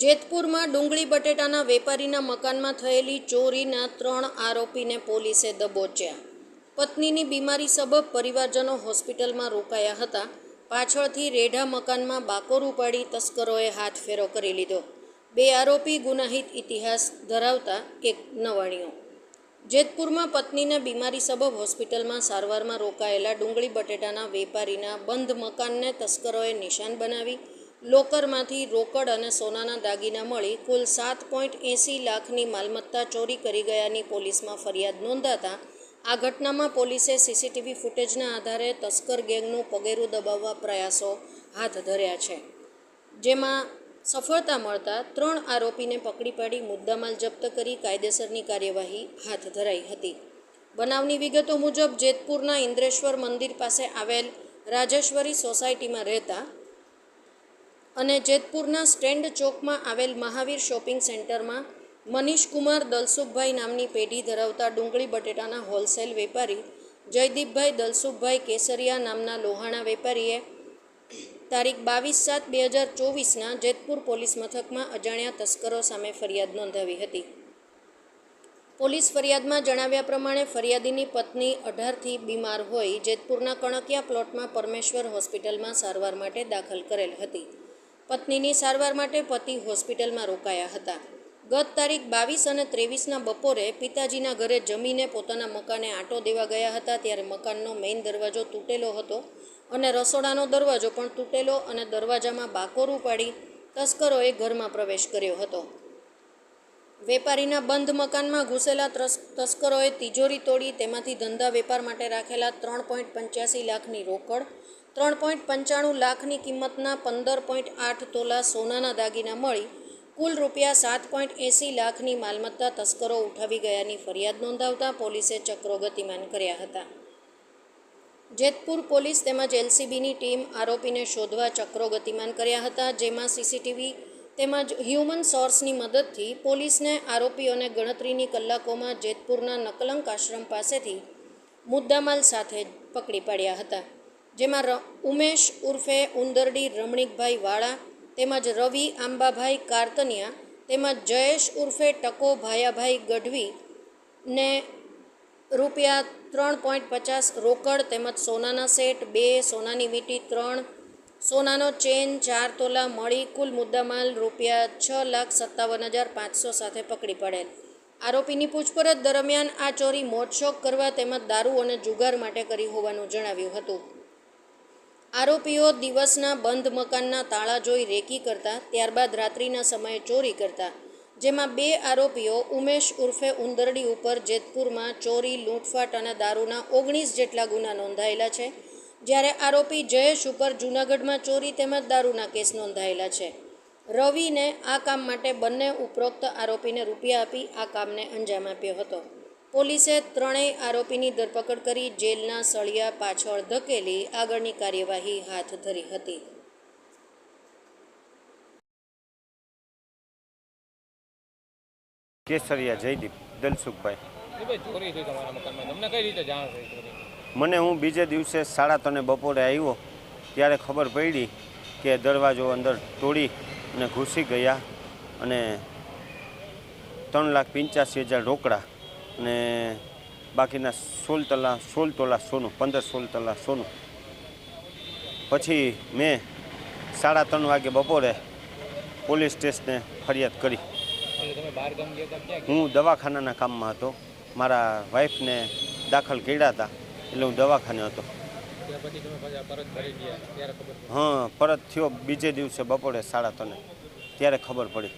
જેતપુરમાં ડુંગળી બટેટાના વેપારીના મકાનમાં થયેલી ચોરીના ત્રણ આરોપીને પોલીસે દબોચ્યા. પત્નીની બીમારી સબબ પરિવારજનો હોસ્પિટલમાં રોકાયા હતા. પાછળથી રેઢા મકાનમાં બાકોર ઉપાડી તસ્કરોએ હાથ ફેરો કરી લીધો. બે આરોપી ગુનાહિત ઇતિહાસ ધરાવતા એક નવાણીઓ જેતપુરમાં પત્નીને બીમારી સબબ હોસ્પિટલમાં સારવારમાં રોકાયેલા ડુંગળી બટેટાના વેપારીના બંધ મકાનને તસ્કરોએ નિશાન બનાવી લોકરમાંથી રોકડ અને સોનાના દાગીના મળી કુલ સાત પોઈન્ટ એંસી લાખની માલમત્તા ચોરી કરી ગયાની પોલીસમાં ફરિયાદ નોંધાતા આ ઘટનામાં પોલીસે સીસીટીવી ફૂટેજના આધારે તસ્કર ગેંગનું પગેરું દબાવવા પ્રયાસો હાથ ધર્યા છે. જેમાં સફળતા મળતા ત્રણ આરોપીને પકડી પાડી મુદ્દામાલ જપ્ત કરી કાયદેસરની કાર્યવાહી હાથ ધરાઈ હતી. બનાવની વિગતો મુજબ જેતપુરના ઇન્દ્રેશ્વર મંદિર પાસે આવેલ રાજેશ્વરી સોસાયટીમાં રહેતા અને જેતપુરના સ્ટેન્ડ ચોકમાં આવેલ મહાવીર શોપિંગ સેન્ટરમાં મનીષ કુમાર દલસુખભાઈ નામની પેઢી ધરાવતા ડુંગળી બટેટાના હોલસેલ વેપારી જયદીપભાઈ દલસુખભાઈ કેસરિયા નામના લોહાણા વેપારીએ તારીખ બાવીસ સાત બે હજાર ચોવીસના જેતપુર પોલીસ મથકમાં અજાણ્યા તસ્કરો સામે ફરિયાદ નોંધાવી હતી. પોલીસ ફરિયાદમાં જણાવ્યા પ્રમાણે ફરિયાદીની પત્ની અઢારથી બીમાર હોઈ જેતપુરના કણકિયા પ્લોટમાં પરમેશ્વર હોસ્પિટલમાં સારવાર માટે દાખલ કરેલ હતી. પત્નીની સારવાર માટે પતિ હોસ્પિટલમાં રોકાયા હતા. ગત તારીખ બાવીસ અને ત્રેવીસના બપોરે પિતાજીના ઘરે જમીને પોતાના મકાને આંટો દેવા ગયા હતા ત્યારે મકાનનો મેઇન દરવાજો તૂટેલો હતો અને રસોડાનો દરવાજો પણ તૂટેલો અને દરવાજામાં બાકોરું પાડી તસ્કરોએ ઘરમાં પ્રવેશ કર્યો હતો. વેપારીના બંધ મકાનમાં ઘૂસેલા તસ્કરોએ તિજોરી તોડી તેમાંથી ધંધા વેપાર માટે રાખેલા ત્રણ પોઈન્ટ પંચ્યાસી લાખની રોકડ ત્રણ પોઈન્ટ પંચાણું લાખની કિંમતના પંદર પોઈન્ટ આઠ તોલા સોનાના દાગીના મળી કુલ રૂપિયા સાત પોઈન્ટ એંસી લાખની માલમત્તા તસ્કરો ઉઠાવી ગયાની ફરિયાદ નોંધાવતા પોલીસે ચક્રો ગતિમાન કર્યા હતા. જેતપુર પોલીસ તેમજ એલસીબીની ટીમ આરોપીને શોધવા ચક્રો ગતિમાન કર્યા હતા, જેમાં સીસીટીવી તેમજ હ્યુમન સોર્સની મદદથી પોલીસને આરોપીઓને ગણતરીની કલાકોમાં જેતપુરના નકલંક આશ્રમ પાસેથી મુદ્દામાલ સાથે પકડી પાડ્યા હતા. જેમાં ઉમેશ ઉર્ફે ઉંદરડી, રમણીકભાઈ વાળા, તેમજ રવિ આંબાભાઈ કારતનિયા, તેમજ જયેશ ઉર્ફે ટકો ભાયાભાઈ ગઢવી ને રૂપિયા ત્રણ પોઈન્ટ પચાસ રોકડ તેમજ સોનાના સેટ, બે સોનાની વીંટી, ત્રણ સોનાનો ચેન, ચાર તોલા મળી, કુલ મુદ્દામાલ રૂપિયા છ લાખ સત્તાવન હજાર પાંચસો સાથે પકડી પડેલ. આરોપીની પૂછપરછ દરમિયાન આ ચોરી મોટશોક કરવા તેમજ દારૂ અને જુગાર માટે કરી હોવાનું જણાવ્યું હતું. આરોપીઓ દિવસના બંધ મકાનના તાળા જોઈ રેકી કરતા, ત્યારબાદ રાત્રિના સમયે ચોરી કરતા. જેમાં બે આરોપીઓ, ઉમેશ ઉર્ફે ઉંદરડી ઉપર જેતપુરમાં ચોરી, લૂંટફાટ અને દારૂના ઓગણીસ જેટલા ગુના નોંધાયેલા છે. જ્યારે આરોપી જયેશ ઉપર જૂનાગઢમાં ચોરી તેમજ દારૂના કેસ નોંધાયેલા છે. રવિને આ કામ માટે બંને ઉપરોક્ત આરોપીને રૂપિયા આપી આ કામને અંજામ આપ્યો હતો. પોલીસે ત્રણેય આરોપીની ધરપકડ કરી જેલના સળિયા પાછળ ધકેલી આગળની કાર્યવાહી હાથ ધરી હતી. કેસરિયા જયદીપ દલસુખભાઈ. એ ભાઈ ચોરી થઈ તમારા મકાનમાં? તમને કઈ રીતે જાણ થઈ ચોરી મને હું બીજે દિવસે સાડા ત્રણે બપોરે આવ્યો ત્યારે ખબર પડી કે દરવાજો અંદર તોડી અને ઘૂસી ગયા અને ત્રણ લાખ પંચ્યાસી હજાર રોકડા અને બાકીના સોળ તલા સોળ તોલા સોનું પંદર સોળ તલા સોનું. પછી મેં સાડા ત્રણ વાગે બપોરે પોલીસ સ્ટેશને ફરિયાદ કરી. હું દવાખાનાના કામમાં હતો. મારા વાઈફને દાખલ કર્યા હતા એટલે હું દવાખાને હતો. હા પરત થયો બીજે દિવસે બપોરે સાડા ત્રણે. ત્યારે ખબર પડી.